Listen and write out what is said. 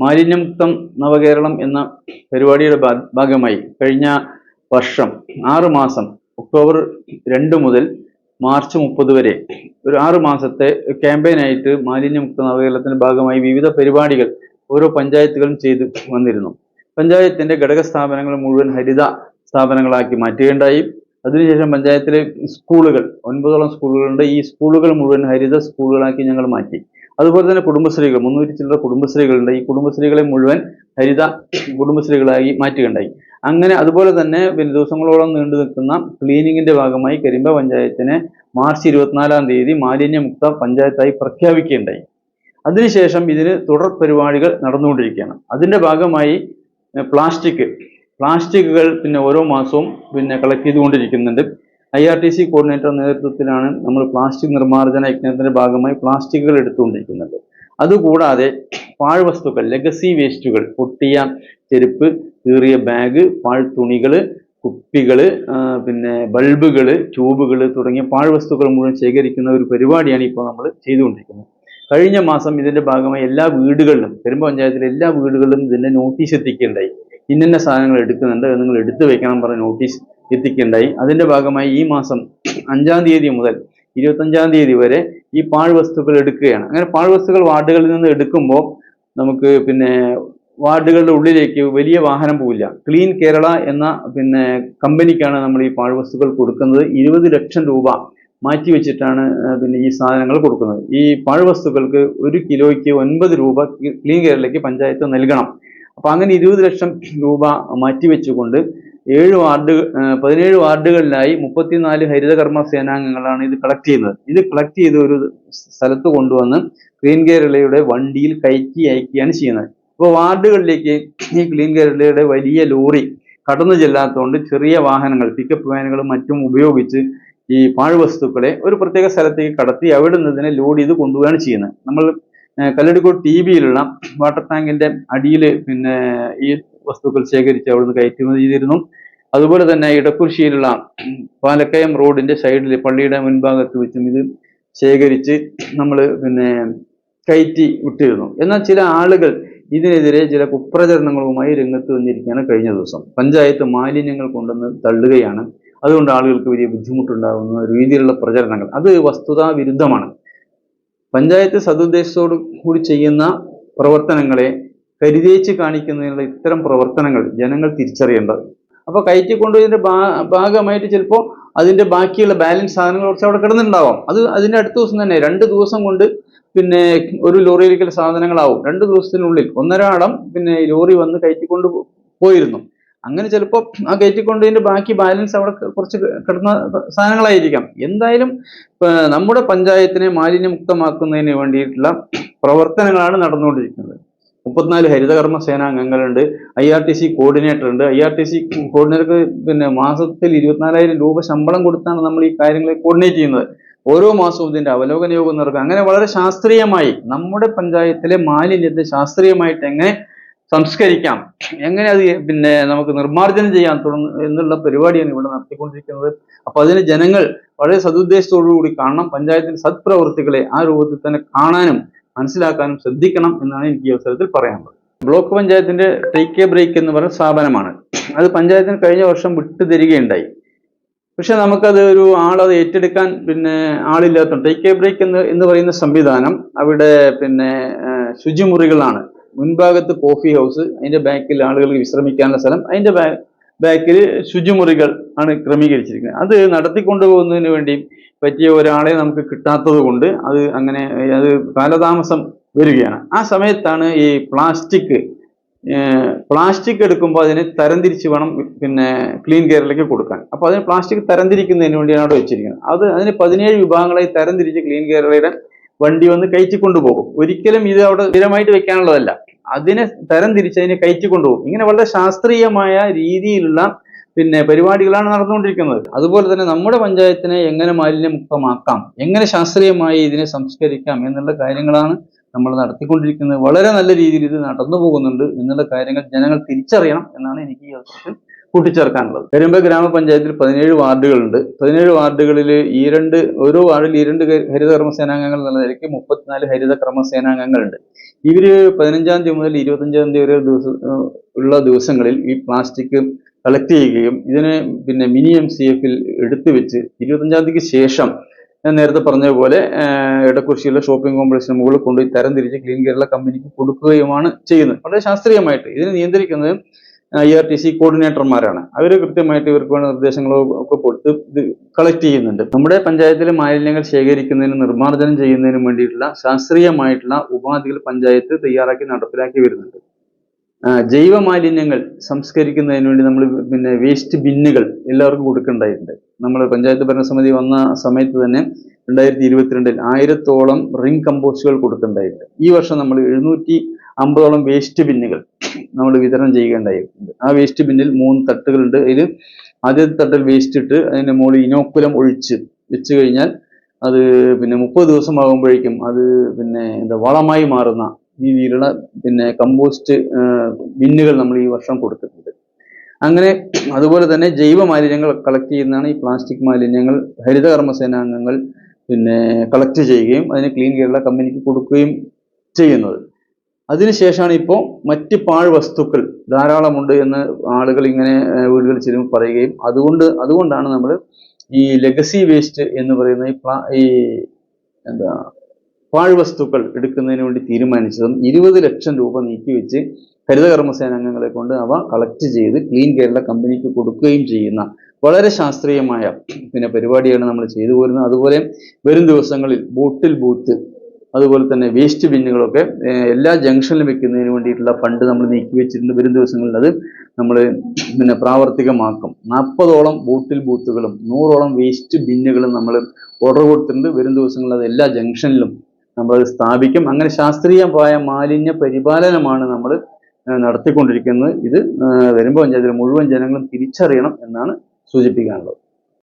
മാലിന്യമുക്തം നവകേരളം എന്ന പരിപാടിയുടെ ഭാഗമായി കഴിഞ്ഞ വർഷം ആറ് മാസം ഒക്ടോബർ രണ്ട് മുതൽ മാർച്ച് മുപ്പത് വരെ ഒരു ആറ് മാസത്തെ ക്യാമ്പയിനായിട്ട് മാലിന്യമുക്ത നവകേരളത്തിന്റെ ഭാഗമായി വിവിധ പരിപാടികൾ ഓരോ പഞ്ചായത്തുകളും ചെയ്തു വന്നിരുന്നു. പഞ്ചായത്തിന്റെ ഘടക സ്ഥാപനങ്ങൾ മുഴുവൻ ഹരിത സ്ഥാപനങ്ങളാക്കി മാറ്റുകയുണ്ടായി. അതിനുശേഷം പഞ്ചായത്തിലെ സ്കൂളുകൾ ഒൻപതോളം സ്കൂളുകളുണ്ട്. ഈ സ്കൂളുകൾ മുഴുവൻ ഹരിത സ്കൂളുകളാക്കി ഞങ്ങൾ മാറ്റി. അതുപോലെ തന്നെ കുടുംബശ്രീകൾ മുന്നൂറ്റി ചില്ലറ കുടുംബശ്രീകളുണ്ട്. ഈ കുടുംബശ്രീകളെ മുഴുവൻ ഹരിത കുടുംബശ്രീകളായി മാറ്റുകയുണ്ടായി. അങ്ങനെ അതുപോലെ തന്നെ ദിവസങ്ങളോളം നീണ്ടു നിൽക്കുന്ന ക്ലീനിങ്ങിന്റെ ഭാഗമായി കരിമ്പ പഞ്ചായത്തിനെ മാർച്ച് ഇരുപത്തിനാലാം തീയതി മാലിന്യമുക്ത പഞ്ചായത്തായി പ്രഖ്യാപിക്കുകയുണ്ടായി. അതിനുശേഷം ഇതിന് തുടർ പരിപാടികൾ നടന്നുകൊണ്ടിരിക്കുകയാണ്. അതിന്റെ ഭാഗമായി പ്ലാസ്റ്റിക് പ്ലാസ്റ്റിക്കുകൾ പിന്നെ ഓരോ മാസവും പിന്നെ collect ചെയ്തുകൊണ്ടിരിക്കുന്നുണ്ട്. I R T C coordinator നേതൃത്വത്തിലാണ് നമ്മൾ പ്ലാസ്റ്റിക് നിർമ്മാർജന യജ്ഞത്തിന്റെ ഭാഗമായി പ്ലാസ്റ്റിക്കുകൾ എടുത്തുകൊണ്ടിരിക്കുന്നത്. അതുകൂടാതെ പാഴ്വസ്തുക്കൾ ലെഗസി വേസ്റ്റുകൾ പൊട്ടിയ ചെരുപ്പ് കീറിയ ബാഗ് പാഴ്ത്തുണികൾ കുപ്പികൾ പിന്നെ ബൾബുകൾ ട്യൂബുകൾ തുടങ്ങിയ പാഴ്വസ്തുക്കൾ മുഴുവൻ ശേഖരിക്കുന്ന ഒരു പരിപാടിയാണ് ഇപ്പോൾ നമ്മൾ ചെയ്തുകൊണ്ടിരിക്കുന്നത്. കഴിഞ്ഞ മാസം ഇതിന്റെ ഭാഗമായി എല്ലാ വീടുകളിലും പെരുമ്പ പഞ്ചായത്തിലെ എല്ലാ വീടുകളിലും ഇതിന്റെ നോട്ടീസ് എത്തിക്കുകയുണ്ടായി. ഇന്നിന്ന സാധനങ്ങൾ എടുക്കുന്നുണ്ട് നിങ്ങൾ എടുത്തു വെക്കണം പറഞ്ഞ നോട്ടീസ് എത്തിക്കുകയുണ്ടായി അതിന്റെ ഭാഗമായി ഈ മാസം അഞ്ചാം തീയതി മുതൽ ഇരുപത്തഞ്ചാം തീയതി വരെ ഈ പാഴ്വസ്തുക്കൾ എടുക്കുകയാണ്. അങ്ങനെ പാഴ്വസ്തുക്കൾ വാർഡുകളിൽ നിന്ന് എടുക്കുമ്പോൾ നമുക്ക് പിന്നെ വാർഡുകളുടെ ഉള്ളിലേക്ക് വലിയ വാഹനം പോവില്ല. ക്ലീൻ കേരള എന്ന പിന്നെ കമ്പനിക്കാണ് നമ്മൾ ഈ പാഴ്വസ്തുക്കൾ കൊടുക്കുന്നത്. ഇരുപത് ലക്ഷം രൂപ മാറ്റി വെച്ചിട്ടാണ് പിന്നെ ഈ സാധനങ്ങൾ കൊടുക്കുന്നത്. ഈ പാഴ്വസ്തുക്കൾക്ക് ഒരു കിലോയ്ക്ക് ഒൻപത് രൂപ ക്ലീൻ കേരളയ്ക്ക് പഞ്ചായത്ത് നൽകണം. അപ്പം അങ്ങനെ ഇരുപത് ലക്ഷം രൂപ മാറ്റിവെച്ചുകൊണ്ട് ഏഴ് വാർഡ് പതിനേഴ് വാർഡുകളിലായി മുപ്പത്തിനാല് ഹരിതകർമ്മ സേനാംഗങ്ങളാണ് ഇത് കളക്ട് ചെയ്യുന്നത്. ഇത് കളക്ട് ചെയ്ത് ഒരു സ്ഥലത്ത് കൊണ്ടുവന്ന് ക്ലീൻ കേരളയുടെ വണ്ടിയിൽ കയറ്റി അയക്കുകയാണ് ചെയ്യുന്നത്. അപ്പോൾ വാർഡുകളിലേക്ക് ഈ ക്ലീൻ കേരളയുടെ വലിയ ലോറി കടന്നു ചെല്ലാത്തതുകൊണ്ട് ചെറിയ വാഹനങ്ങൾ പിക്കപ്പ് വാനുകളും മറ്റും ഉപയോഗിച്ച് ഈ പാഴ്വസ്തുക്കളെ ഒരു പ്രത്യേക സ്ഥലത്തേക്ക് കടത്തി അവിടെ നിന്ന് ഇതിനെ ലോഡ് ചെയ്ത് കൊണ്ടുപോവുകയാണ് ചെയ്യുന്നത്. നമ്മൾ കല്ലടിക്കോട് ടി വാട്ടർ ടാങ്കിന്റെ അടിയിൽ പിന്നെ ഈ വസ്തുക്കൾ ശേഖരിച്ച് അവിടുന്ന് കയറ്റുമതി ചെയ്തിരുന്നു. അതുപോലെ തന്നെ ഇടക്കുശിയിലുള്ള പാലക്കയം റോഡിന്റെ സൈഡിൽ പള്ളിയുടെ മുൻഭാഗത്ത് വെച്ചും ഇത് ശേഖരിച്ച് നമ്മൾ പിന്നെ കയറ്റി വിട്ടിരുന്നു. എന്നാൽ ചില ആളുകൾ ഇതിനെതിരെ ചില കുപ്രചരണങ്ങളുമായി രംഗത്ത് വന്നിരിക്കുകയാണ് കഴിഞ്ഞ ദിവസം. പഞ്ചായത്ത് മാലിന്യങ്ങൾ കൊണ്ടുവന്ന് തള്ളുകയാണ്. അതുകൊണ്ട് ആളുകൾക്ക് വലിയ ബുദ്ധിമുട്ടുണ്ടാകുന്ന രീതിയിലുള്ള പ്രചരണങ്ങൾ. അത് വസ്തുതാ വിരുദ്ധമാണ്. പഞ്ചായത്ത് സതുദ്ദേശത്തോടു കൂടി ചെയ്യുന്ന പ്രവർത്തനങ്ങളെ കരുതേച്ച് കാണിക്കുന്നതിനുള്ള ഇത്തരം പ്രവർത്തനങ്ങൾ ജനങ്ങൾ തിരിച്ചറിയേണ്ടത്. അപ്പോൾ കയറ്റി ഭാ- ഭാഗമായിട്ട് ചിലപ്പോൾ അതിന്റെ ബാക്കിയുള്ള ബാലൻസ് സാധനങ്ങൾ കുറച്ച് അവിടെ കിടന്നിട്ടുണ്ടാവാം അത് അതിന്റെ അടുത്ത ദിവസം തന്നെ രണ്ട് ദിവസം കൊണ്ട് പിന്നെ ഒരു ലോറിയിലേക്കുള്ള സാധനങ്ങളാവും. രണ്ട് ദിവസത്തിനുള്ളിൽ ഒന്നരാടം പിന്നെ ലോറി വന്ന് കയറ്റിക്കൊണ്ട് പോയിരുന്നു. അങ്ങനെ ചിലപ്പോൾ ആ കയറ്റിക്കൊണ്ടതിന്റെ ബാക്കി ബാലൻസ് അവിടെ കുറച്ച് കിടന്ന സാധനങ്ങളായിരിക്കാം. എന്തായാലും നമ്മുടെ പഞ്ചായത്തിനെ മാലിന്യമുക്തമാക്കുന്നതിന് വേണ്ടിയിട്ടുള്ള പ്രവർത്തനങ്ങളാണ് നടന്നുകൊണ്ടിരിക്കുന്നത്. മുപ്പത്തിനാല് ഹരിതകർമ്മ സേനാംഗങ്ങളുണ്ട് I R T C coordinator ഉണ്ട്. ഐ ആർ ടി സി കോർഡിനേറ്റർക്ക് പിന്നെ മാസത്തിൽ ഇരുപത്തിനാലായിരം രൂപ ശമ്പളം കൊടുത്താണ് നമ്മൾ ഈ കാര്യങ്ങളെ കോർഡിനേറ്റ് ചെയ്യുന്നത്. ഓരോ മാസവും ഇതിന്റെ അവലോകന യോഗം നടക്കുക. അങ്ങനെ വളരെ ശാസ്ത്രീയമായി നമ്മുടെ പഞ്ചായത്തിലെ മാലിന്യത്തെ ശാസ്ത്രീയമായിട്ട് എങ്ങനെ സംസ്കരിക്കാം എങ്ങനെ അത് പിന്നെ നമുക്ക് നിർമ്മാർജനം ചെയ്യാൻ തുടങ്ങും എന്നുള്ള പരിപാടിയാണ് ഇവിടെ നടത്തിക്കൊണ്ടിരിക്കുന്നത്. അപ്പൊ അതിന് ജനങ്ങൾ വളരെ സതുദ്ദേശത്തോടു കൂടി കാണണം പഞ്ചായത്തിന്റെ സത്പ്രവർത്തികളെ ആ രൂപത്തിൽ തന്നെ കാണാനും മനസ്സിലാക്കാനും ശ്രദ്ധിക്കണം എന്നാണ് എനിക്ക് ഈ അവസരത്തിൽ പറയാനുള്ളത്. ബ്ലോക്ക് പഞ്ചായത്തിന്റെ ടേക്ക് എ ബ്രേക്ക് എന്ന് പറയുന്ന സ്ഥാപനമാണ്. അത് പഞ്ചായത്തിന് കഴിഞ്ഞ വർഷം വിട്ടു തരികയുണ്ടായി പക്ഷെ നമുക്കത് ഒരു ആളത് ഏറ്റെടുക്കാൻ പിന്നെ ആളില്ലാത്ത ടേക്ക് എ ബ്രേക്ക് എന്ന് എന്ന് പറയുന്ന സംവിധാനം അവിടെ പിന്നെ ശുചിമുറികളാണ്. മുൻഭാഗത്ത് കോഫി ഹൗസ് അതിന്റെ ബാക്കിൽ ആളുകൾക്ക് വിശ്രമിക്കാനുള്ള സ്ഥലം അതിന്റെ ബാക്കിൽ ശുചിമുറികൾ ആണ് ക്രമീകരിച്ചിരിക്കുന്നത്. അത് നടത്തിക്കൊണ്ടുപോകുന്നതിന് വേണ്ടി പറ്റിയ ഒരാളെ നമുക്ക് കിട്ടാത്തത് കൊണ്ട് അത് അങ്ങനെ അത് കാലതാമസം വരികയാണ്. ആ സമയത്താണ് ഈ പ്ലാസ്റ്റിക് പ്ലാസ്റ്റിക് എടുക്കുമ്പോൾ അതിനെ തരംതിരിച്ച് വേണം പിന്നെ ക്ലീൻ കെയറിലേക്ക് കൊടുക്കാൻ. അപ്പോൾ അതിന് പ്ലാസ്റ്റിക് തരംതിരിക്കുന്നതിന് വേണ്ടിയാണ് അവിടെ വെച്ചിരിക്കുന്നത്. അത് അതിന് പതിനേഴ് വിഭാഗങ്ങളായി തരംതിരിച്ച് ക്ലീൻ കെയറുകളുടെ വണ്ടി വന്ന് കയറ്റി കൊണ്ടുപോകും ഒരിക്കലും ഇത് അവിടെ സ്ഥിരമായിട്ട് വെക്കാനുള്ളതല്ല. അതിനെ തരം അതിനെ കയറ്റി കൊണ്ടുപോകും ഇങ്ങനെ വളരെ ശാസ്ത്രീയമായ രീതിയിലുള്ള പിന്നെ പരിപാടികളാണ് നടന്നുകൊണ്ടിരിക്കുന്നത്. അതുപോലെ തന്നെ നമ്മുടെ പഞ്ചായത്തിനെ എങ്ങനെ മാലിന്യമുക്തമാക്കാം എങ്ങനെ ശാസ്ത്രീയമായി ഇതിനെ സംസ്കരിക്കാം എന്നുള്ള കാര്യങ്ങളാണ് നമ്മൾ നടത്തിക്കൊണ്ടിരിക്കുന്നത്. വളരെ നല്ല രീതിയിൽ ഇത് നടന്നു പോകുന്നുണ്ട് എന്നുള്ള കാര്യങ്ങൾ ജനങ്ങൾ തിരിച്ചറിയണം എന്നാണ് എനിക്ക് ഈ അവസരത്തിൽ കൂട്ടിച്ചേർക്കാനുള്ളത്. പെരുമ്പ ഗ്രാമപഞ്ചായത്തിൽ പതിനേഴ് വാർഡുകളുണ്ട്. പതിനേഴ് വാർഡുകളിൽ ഈ രണ്ട് ഓരോ വാർഡിൽ ഈ രണ്ട് ഹരിത കർമ്മ സേനാംഗങ്ങൾ എന്നുള്ള നിലയ്ക്ക് മുപ്പത്തിനാല് ഹരിത കർമ്മ ഇവർ പതിനഞ്ചാം തീയതി മുതൽ ഇരുപത്തഞ്ചാം തീയതി വരെ ദിവസം ഉള്ള ദിവസങ്ങളിൽ ഈ പ്ലാസ്റ്റിക് കളക്ട് ചെയ്യുകയും ഇതിനെ പിന്നെ മിനി എം സി എഫിൽ എടുത്തു വെച്ച് ഇരുപത്തഞ്ചാം തീയതിക്ക് ശേഷം ഞാൻ നേരത്തെ പറഞ്ഞതുപോലെ ഇടക്കുറിശ്ശിയിലെ ഷോപ്പിംഗ് കോംപ്ലക്സിന് മുകളിൽ കൊണ്ടുപോയി തരം തിരിച്ച് ക്ലീൻ കേരള കമ്പനിക്ക് കൊടുക്കുകയുമാണ് ചെയ്യുന്നത്. വളരെ ശാസ്ത്രീയമായിട്ട് ഇതിനെ നിയന്ത്രിക്കുന്നത് ഐ ആർ ടി സി കോർഡിനേറ്റർമാരാണ് അവർ കൃത്യമായിട്ട് ഇവർക്ക് വേണ്ട നിർദ്ദേശങ്ങളോ ഒക്കെ കൊടുത്ത് ഇത് കളക്ട് ചെയ്യുന്നുണ്ട്. നമ്മുടെ പഞ്ചായത്തിലെ മാലിന്യങ്ങൾ ശേഖരിക്കുന്നതിനും നിർമ്മാർജനം ചെയ്യുന്നതിനും വേണ്ടിയിട്ടുള്ള ശാസ്ത്രീയമായിട്ടുള്ള ഉപാധികൾ പഞ്ചായത്ത് തയ്യാറാക്കി നടപ്പിലാക്കി വരുന്നുണ്ട്. ജൈവ മാലിന്യങ്ങൾ സംസ്കരിക്കുന്നതിന് വേണ്ടി നമ്മൾ പിന്നെ വേസ്റ്റ് ബിന്നുകൾ എല്ലാവർക്കും കൊടുക്കേണ്ടതായിട്ടുണ്ട്. നമ്മൾ പഞ്ചായത്ത് ഭരണസമിതി വന്ന സമയത്ത് തന്നെ രണ്ടായിരത്തി ഇരുപത്തിരണ്ടിൽ ആയിരത്തോളം റിംഗ് കമ്പോസ്റ്റുകൾ കൊടുക്കേണ്ടതായിട്ടുണ്ട്. ഈ വർഷം നമ്മൾ എഴുന്നൂറ്റി അമ്പതോളം വേസ്റ്റ് ബിന്നുകൾ നമ്മൾ വിതരണം ചെയ്യുകയുണ്ടായിട്ടുണ്ട് ആ വേസ്റ്റ് ബിന്നിൽ മൂന്ന് തട്ടുകളുണ്ട്. അതിൽ ആദ്യത്തെ തട്ടിൽ വേസ്റ്റ് ഇട്ട് അതിന്റെ മുകളിൽ ഇനോക്കുലം ഒഴിച്ച് വെച്ച് കഴിഞ്ഞാൽ അത് പിന്നെ മുപ്പത് ദിവസം ആകുമ്പോഴേക്കും അത് പിന്നെ എന്താ വളമായി മാറുന്ന രീതിയിലുള്ള പിന്നെ കമ്പോസ്റ്റ് ബിന്നുകൾ നമ്മൾ ഈ വർഷം കൊടുത്തിട്ടുണ്ട്. അങ്ങനെ അതുപോലെ തന്നെ ജൈവ മാലിന്യങ്ങൾ കളക്ട് ചെയ്യുന്നതാണ് ഈ പ്ലാസ്റ്റിക് മാലിന്യങ്ങൾ ഹരിതകർമ്മസേനാംഗങ്ങൾ പിന്നെ കളക്ട് ചെയ്യുകയും അതിന് ക്ലീൻ കേരള കമ്പനിക്ക് കൊടുക്കുകയും ചെയ്യുന്നത്. അതിനുശേഷമാണ് ഇപ്പോൾ മറ്റ് പാഴ് വസ്തുക്കൾ ധാരാളമുണ്ട് എന്ന് ആളുകൾ ഇങ്ങനെ വീടുകളിൽ ചെല്ലുമ്പോൾ പറയുകയും അതുകൊണ്ട് അതുകൊണ്ടാണ് നമ്മൾ ഈ ലെഗസി വേസ്റ്റ് എന്ന് പറയുന്ന ഈ പ്ലാ ഈ എന്താ പാഴ് വസ്തുക്കൾ എടുക്കുന്നതിന് വേണ്ടി തീരുമാനിച്ചതും ഇരുപത് ലക്ഷം രൂപ നീക്കിവെച്ച് ഹരിതകർമ്മസേനാംഗങ്ങളെ കൊണ്ട് അവ കളക്ട് ചെയ്ത് ക്ലീൻ കേരള കമ്പനിക്ക് കൊടുക്കുകയും ചെയ്യുന്ന വളരെ ശാസ്ത്രീയമായ പിന്നെ പരിപാടിയാണ് നമ്മൾ ചെയ്തു പോരുന്നത്. അതുപോലെ വരും ദിവസങ്ങളിൽ ബോട്ടിൽ ബൂത്ത് അതുപോലെ തന്നെ വേസ്റ്റ് ബിന്നുകളൊക്കെ എല്ലാ ജംഗ്ഷനിലും വെക്കുന്നതിന് വേണ്ടിയിട്ടുള്ള ഫണ്ട് നമ്മൾ നീക്കി വെച്ചിട്ടുണ്ട് വരും ദിവസങ്ങളിൽ. അത് നമ്മൾ പിന്നെ പ്രാവർത്തികമാക്കും. നാൽപ്പതോളം ബോട്ടിൽ ബൂത്തുകളും നൂറോളം വേസ്റ്റ് ബിന്നുകളും നമ്മൾ ഓർഡർ കൊടുത്തിട്ടുണ്ട്. വരും ദിവസങ്ങളിൽ അത് എല്ലാ ജംഗ്ഷനിലും നമ്മളത് സ്ഥാപിക്കും. അങ്ങനെ ശാസ്ത്രീയമായ മാലിന്യ പരിപാലനമാണ് നമ്മൾ നടത്തിക്കൊണ്ടിരിക്കുന്നത്. ഇത് വരുമ്പോൾ പഞ്ചായത്തിൽ മുഴുവൻ ജനങ്ങളും തിരിച്ചറിയണം എന്നാണ് സൂചിപ്പിക്കാനുള്ളത്.